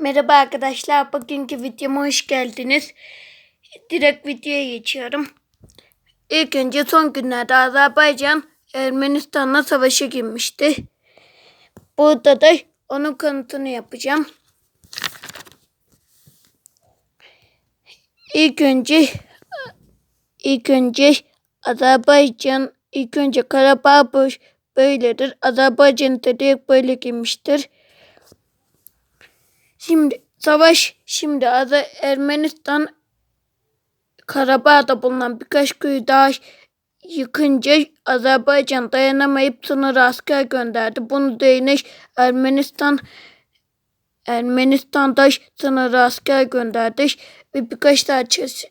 Merhaba arkadaşlar. Bugünkü videoma hoş geldiniz. Direkt videoya geçiyorum. İlk önce son günlerde Azerbaycan Ermenistan'la savaşa girmişti. Burada da onun kanıtını yapacağım. İlk önce ilk önce Azerbaycan ilk önce Karabağ böyle- böyledir. Azerbaycan direkt böyle girmiştir. Şimdi savaş şimdi Azer Ermenistan Karabağ'da bulunan birkaç köyü daha yıkınca Azerbaycan dayanamayıp sınıra asker gönderdi. Bunu değiniş Ermenistan Ermenistan'da sınıra asker gönderdi ve birkaç daha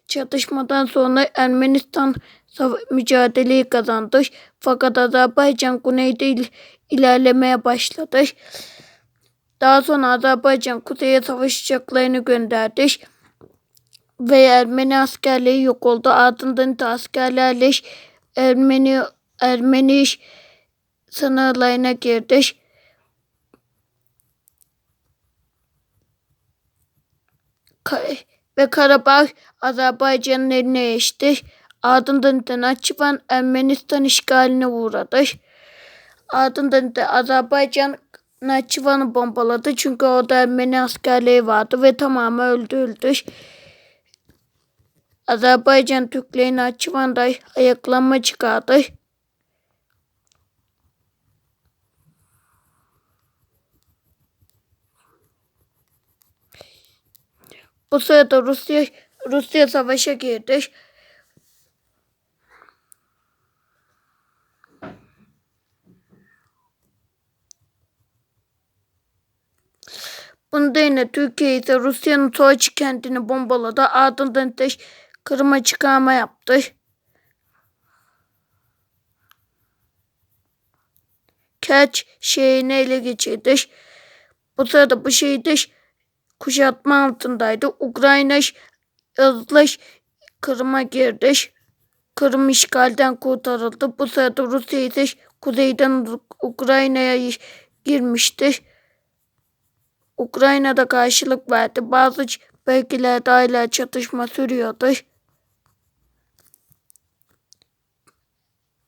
çatışmadan sonra Ermenistan mücadeleyi kazandı. Fakat Azerbaycan güneyde il- ilerlemeye başladı. Daha sonra Azerbaycan kuzeye savaş uçaklarını gönderdi. Ve Ermeni askerliği yok oldu. Ardından da askerlerle Ermeni Ermeni sınırlarına girdi. Ve Karabağ Azerbaycan'ın eline geçti. Ardından da Naçivan Ermenistan işgaline uğradı. Ardından da Azerbaycan Naçivan'ı bombaladı çünkü orada Ermeni askerleri vardı ve tamamı öldürüldü. Azerbaycan Türkleri Naçivan'da ayaklanma çıkardı. Bu sırada Rusya Rusya savaşa girdi. Bunda yine Türkiye ise Rusya'nın Soğuç kentini bombaladı. Ardından da Kırım'a çıkarma yaptı. Kerç şehrini ele geçirdi. Bu sırada bu şehirde kuşatma altındaydı. Ukrayna hızla Kırım'a girdi. Kırım işgalden kurtarıldı. Bu sırada Rusya ise kuzeyden Ukrayna'ya girmişti. Ukrayna'da karşılık verdi. Bazı bölgelerde hala çatışma sürüyordu.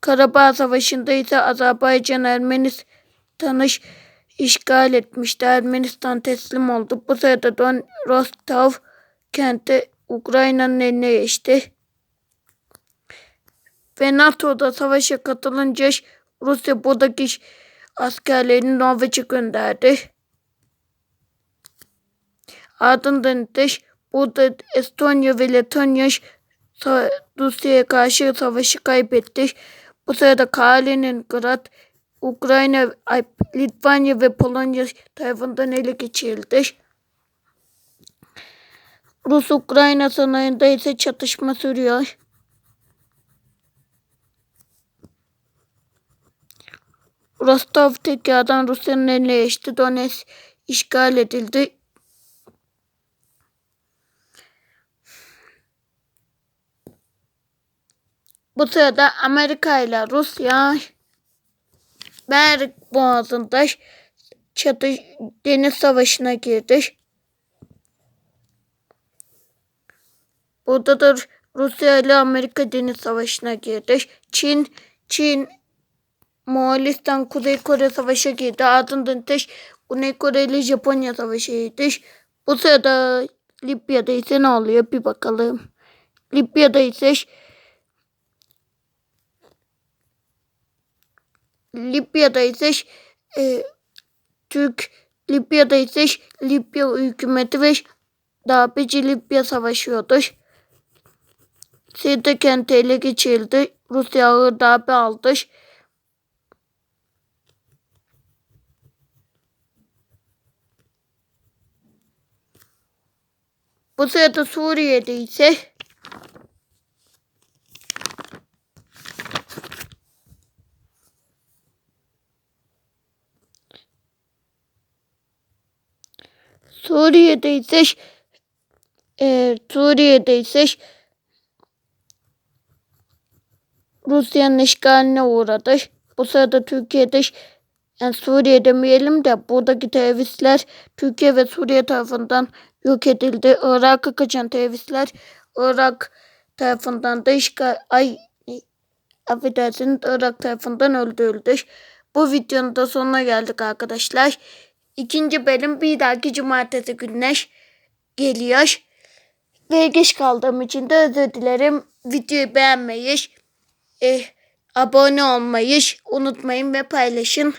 Karabağ Savaşı'nda ise Azerbaycan Ermenistan'ı işgal etmişti. Ermenistan teslim oldu. Bu sırada Don Rostov kenti Ukrayna'nın eline geçti. Ve NATO'da savaşa katılınca Rusya buradaki askerlerini Norveç'e gönderdi. Ardından da burada Estonya ve Letonya Rusya'ya karşı savaşı kaybetti. Bu sırada Kaliningrad, Ukrayna, Litvanya ve Polonya tarafından ele geçirildi. Rus-Ukrayna sınırında ise çatışma sürüyor. Rostov tekrardan Rusya'nın eline geçti. Donetsk işgal edildi. Bu sırada Amerika ile Rusya Bering Boğazı'nda çatış deniz savaşına girdi. Burada da Rusya ile Amerika deniz savaşına girdi. Çin, Çin, Moğolistan, Kuzey Kore savaşa girdi. Ardından da Güney Kore ile Japonya savaşa girdi. Bu sırada Libya'da ise ne oluyor bir bakalım. Libya'da ise Libya'da ise e, Türk Libya'da ise Libya hükümeti ve darbeci Libya savaşıyordu. Sirte kenti ele geçirildi. Rusya ağır darbe aldı. Bu sırada Suriye'de ise Suriye'de ise e, Suriye'de ise Rusya'nın işgaline uğradı. Bu sırada Türkiye'de yani Suriye demeyelim de buradaki teröristler Türkiye ve Suriye tarafından yok edildi. Irak'a kaçan teröristler Irak tarafından da işgal ay affedersiniz Irak tarafından öldürüldü. Bu videonun da sonuna geldik arkadaşlar. İkinci bölüm bir dahaki cumartesi gününe geliyor. Ve geç kaldığım için de özür dilerim. Videoyu beğenmeyi, eh, abone olmayı unutmayın ve paylaşın.